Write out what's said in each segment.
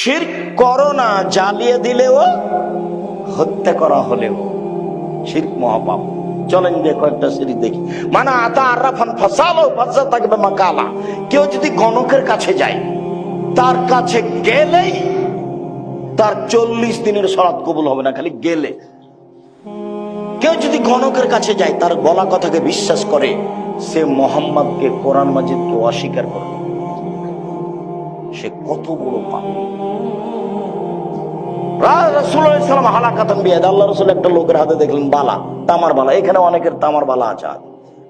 শির করো না জ্বালিয়ে দিলেও, হত্যা করা হলেও শির্ক মহাপাপ। চলেন যে কয়েকটা সিরিজ দেখি। মানে আতা আরাফান ফাসালো ফাসা থাকবে মাকালা। কেউ যদি গণকের কাছে যায়, তার কাছে গেলেই তার চল্লিশ দিনের সরাত কবুল হবে না, খালি গেলে। কেউ যদি গণকের কাছে যায়, তার গলা কথাকে বিশ্বাস করে, সে মোহাম্মদকে কোরআন মাজিদকে অস্বীকার করে সে কত বড় পাপ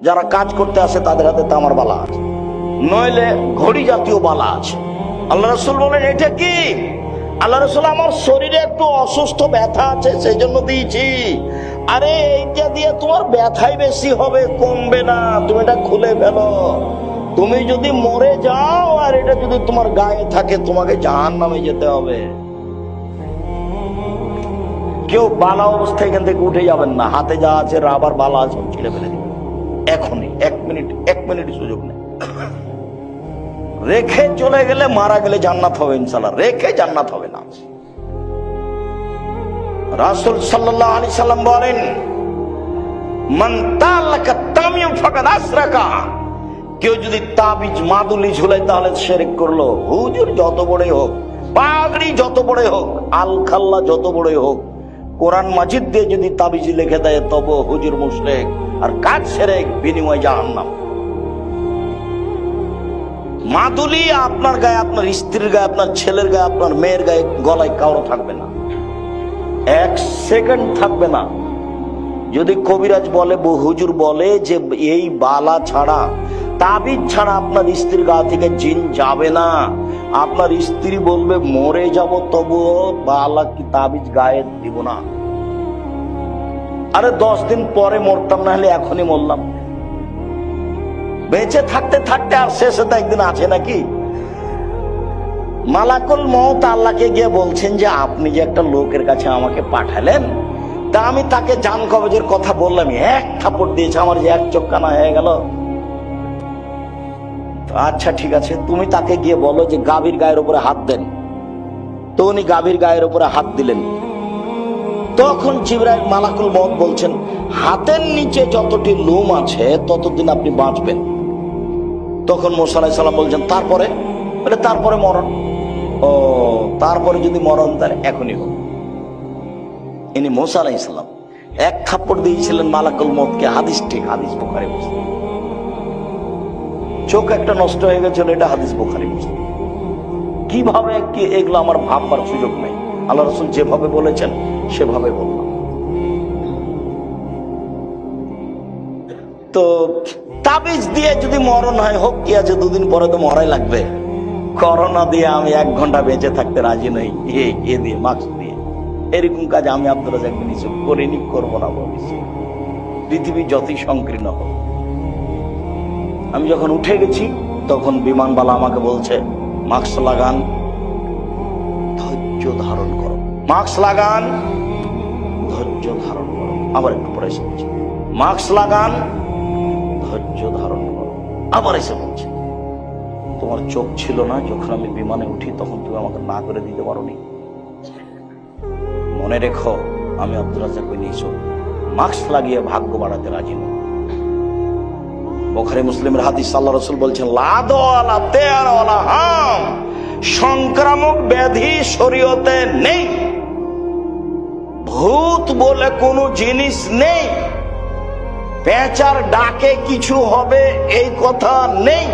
যারা কাজ করতে আসে, তাদের হাতে তামার বালা আছে। নইলে ঘড়ি জাতীয় বালা আছে। আল্লাহ রসুল বলেন, এটা কি? আল্লাহ রসুল, আমার শরীরে একটু অসুস্থ ব্যথা আছে সেই জন্য দিয়েছি। আরে, এইটা দিয়ে তোমার ব্যথাই বেশি হবে, কমবে না। তুমি এটা খুলে ফেলো। তুমি যদি মরে যাও, আর এটা যদি তোমার গায়ে থাকে, তোমাকে জাহান নামে যেতে হবে। কেউ বালা অবস্থায় এখান থেকে উঠে যাবেন না। হাতে যা আছে, রাবার বালা আছে ছিঁড়ে ফেলে দিবেন। এখনই, এক মিনিট এক মিনিট সুযোগ নেই। রেখে চলে গেলে মারা গেলে জান্নাত হবে ইনশাল্লাহ রেখে জান্নাত হবে না। রাসুল সাল্লাহ আলি সাল্লাম বলেন, মান তাল্লাকা তামিম ফাকাদ আসরাকা। কেউ যদি তাবিজ মাদুলি ঝুলাই তাহলে শেরেক করল। হুজুর যত বড়ই হোক, পাগড়ি যত বড়ই হোক, আল খাল্লা যত বড়ই হোক, কোরআন মাজিদ দিয়ে যদি তাবিজ লিখে দেয় তব হুজুর মুশরেক আর কাজ সেরেক, বিনিময় জাহান্নাম। মাদুলি আপনার গায়ে, আপনার স্ত্রীর গায়ে, আপনার ছেলের গায়ে, আপনার মেয়ের গায়ে গলায় কারও থাকবে না। এক সেকেন্ড থাকবে না। যদি কবিরাজ বলে হুজুর বলে যে, এই বালা ছাড়া তাবিজ ছাড়া আপনার স্ত্রীর গা থেকে জিন যাবে না। আপনার স্ত্রী বলবে, মরে যাব তবুও বালা কি তাবিজ গায়ে দিব না। আরে দশ দিন পরে মরতাম, না হলে এখনই মরলাম। বেঁচে থাকতে থাকতে আর শেষে তো একদিন আছে নাকি? মালাকুল মত আল্লাহকে গিয়ে বলছেন যে, আপনি যে একটা লোকের কাছে আমাকে পাঠালেন, তা আমি তাকে জান কবজের কথা বললাম। এক থাপড় দিয়েছে, আমার যে এক চক্কানা হয়ে গেল। আচ্ছা ঠিক আছে। তুমি তাকে গিয়ে বলো যে গাভীর গায়ের উপরে হাত দেন। তো উনি গাভীর গায়ের উপরে হাত দিলেন। তখন জিব্রাইল মালাকুল মত বলছেন, হাতের নিচে যতটি লোম আছে, ততদিন আপনি বাঁচবেন। তখন মোসালাই সাল্লাম বলছেন, তারপরে? বলে, তারপরে মরণ। ও, তারপরে যদি মরণ তার এখনই হোক। ইনি মোসা ইসলাম এক থাপ্পড় দিয়েছিলেন মালাকুল মতকে হাদিস ঠিক হাদিস বোখারি মুসলিম। চোখ একটা নষ্ট হয়ে গেছিল এটা হাদিস বোখারি মুসলিম। কীভাবে কি এগুলো আমার ভাববার সুযোগ নেই? আল্লাহ রসুল যেভাবে বলেছেন, সেভাবে বললাম তো তাবিজ দিয়ে যদি মরণ হয়, হোক কি আছে, দুদিন পরে তো মরাই লাগবে। করোনা দিয়ে আমি এক ঘণ্টা বেঁচে থাকতে রাজি নই। এ দিয়ে, মাস্ক দিয়ে। এরকম কাজ আমি আব্দুল রাজাক করিনি, করব না বলেছি পৃথিবী যতই সংকীর্ণ হোক। আমি যখন উঠে গেছি, তখন বিমানবালা আমাকে বলছে, মাস্ক লাগান, ধৈর্য ধারণ করো। মাস্ক লাগান, ধৈর্য ধারণ করো। আবার একটু পরে এসে বলছে, মাস্ক লাগান, ধৈর্য ধারণ করো। আবার এসে বলছে, তোমার চোখ ছিল না, যখন আমি বিমানে উঠি, তখন তুমি আমাকে না করে দিতে পারোনি। মনে রেখো, আমি আব্দুল রাজাক ইউসুফ। মাস্ক লাগিয়ে ভাগ্য বাড়াতে রাজি নই। বোখারি মুসলিমের হাদিস আল্লাহ রসুল বলছেন, লাদওয়ালা, তেয়ারওয়ালা, হাম, সংক্রামক ব্যাধি শরীয়তে নেই। ভূত বলে কোনো জিনিস নেই। পেঁচার ডাকে কিছু হবে, এই কথা নেই।